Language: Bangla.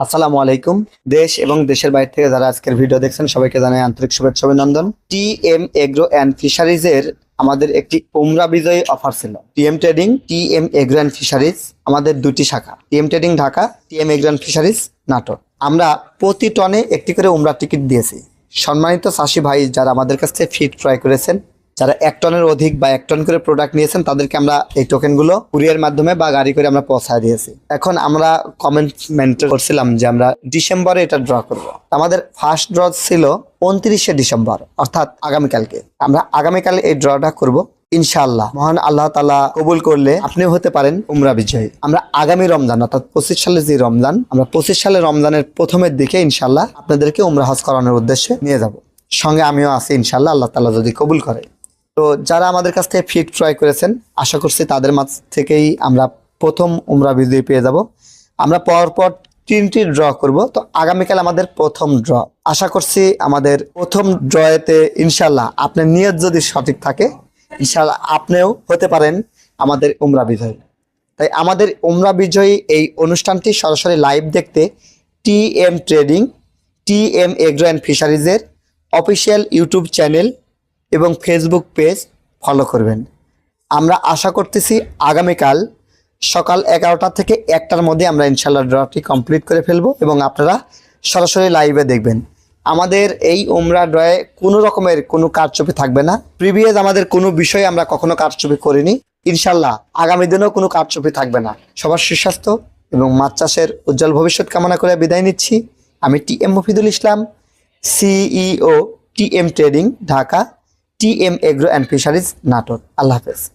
আসসালামু আলাইকুম। দেশ এবং দেশের বাইরে থেকে যারা আজকের ভিডিও দেখছেন, সবাইকে জানাই আন্তরিক শুভেচ্ছা, অভিনন্দন। T M agro and fisheries এর আমাদের একটি উমরা বিজয়ী অফার ছিল। TM trading T M agro and fisheries আমাদের দুটি শাখা। TM trading Dhaka, TM agro and fisheries Natore. আমরা প্রতি টনে একটি করে উমরা টিকিট দিয়েছি। সম্মানিত চাষি ভাই যারা আমাদের কাছ থেকে ফিট ক্রয় করেছেন যারা এক টনের অধিক বা এক টন করে প্রোডাক্ট নিয়েছেন, তাদেরকে আমরা এই টোকেনগুলো কুরিয়ার মাধ্যমে বা গাড়ি করে আমরা পৌঁছায় দিয়েছি। এখন আমরা কমেন্টমেন্ট করছিলাম যে আমরা ডিসেম্বরে এটা ড্র করব। আমাদের ফার্স্ট ড্র ছিল উনত্রিশে ডিসেম্বর, অর্থাৎ আগামীকালকে। আমরা আগামীকালে এই ড্রটা করব ইনশাল্লাহ মহান আল্লাহ তালা কবুল করলে আপনিও হতে পারেন উমরা বিজয়ী। আমরা আগামী রমজান, অর্থাৎ পঁচিশ সালে যে রমজান, আমরা পঁচিশ সালে রমজানের প্রথমের দিকে ইনশাল্লাহ আপনাদেরকে উমরা হজ করানোর উদ্দেশ্যে নিয়ে যাব। সঙ্গে আমিও আছি ইনশাল্লাহ আল্লাহ তালা যদি কবুল করে। তো যারা আমাদের কাছ থেকে ফিট ট্রাই করেছেন, আশা করছি তাদের মাঝ থেকেই আমরা প্রথম উমরা বিজয়ী পেয়ে যাব। আমরা পরপর তিনটি ড্র করব, তো আগামীকাল আমাদের প্রথম ড্র আশা করছি আমাদের প্রথম ড্রয়েতে ইনশাল্লাহ আপনার নিয়ত যদি সঠিক থাকে ইনশাল্লাহ আপনিও হতে পারেন আমাদের উমরা বিজয়ী। তাই আমাদের উমরা বিজয়ী এই অনুষ্ঠানটি সরাসরি লাইভ দেখতে T M trading T M agro and ফিশারিজের official YouTube channel এবং ফেসবুক পেজ ফলো করবেন। আমরা আশা করতেছি আগামীকাল সকাল এগারোটা থেকে একটার মধ্যে আমরা ইনশাল্লাহ ড্রটি কমপ্লিট করে ফেলব এবং আপনারা সরাসরি লাইভে দেখবেন। আমাদের এই উমরা ড্রয়ে কোনো রকমের কোনো কারচুপি থাকবে না। প্রিভিয়াস আমাদের কোনো বিষয়ে আমরা কখনো কারচুপি করিনি। ইনশাল্লাহ আগামী দিনেও কোনো কারচুপি থাকবে না। সবার সুস্বাস্থ্য এবং মাছ চাষের উজ্জ্বল ভবিষ্যৎ কামনা করে বিদায় নিচ্ছি। আমি T M Mofidul Islam CEO T M trading Dhaka T M agro and fisheries নাটক আল্লাহ হাফেজ।